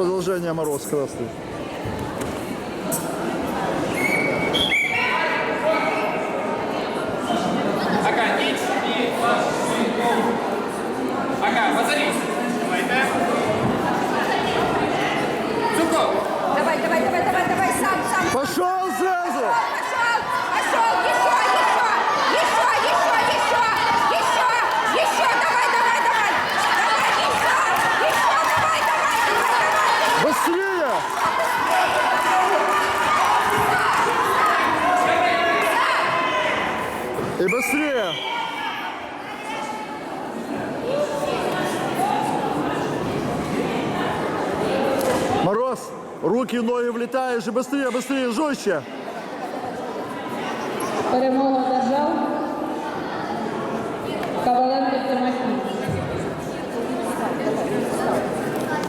Продолжение мороз красный. И быстрее! Мороз, руки, ноги влетаешь, и быстрее, быстрее, жестче! Перемога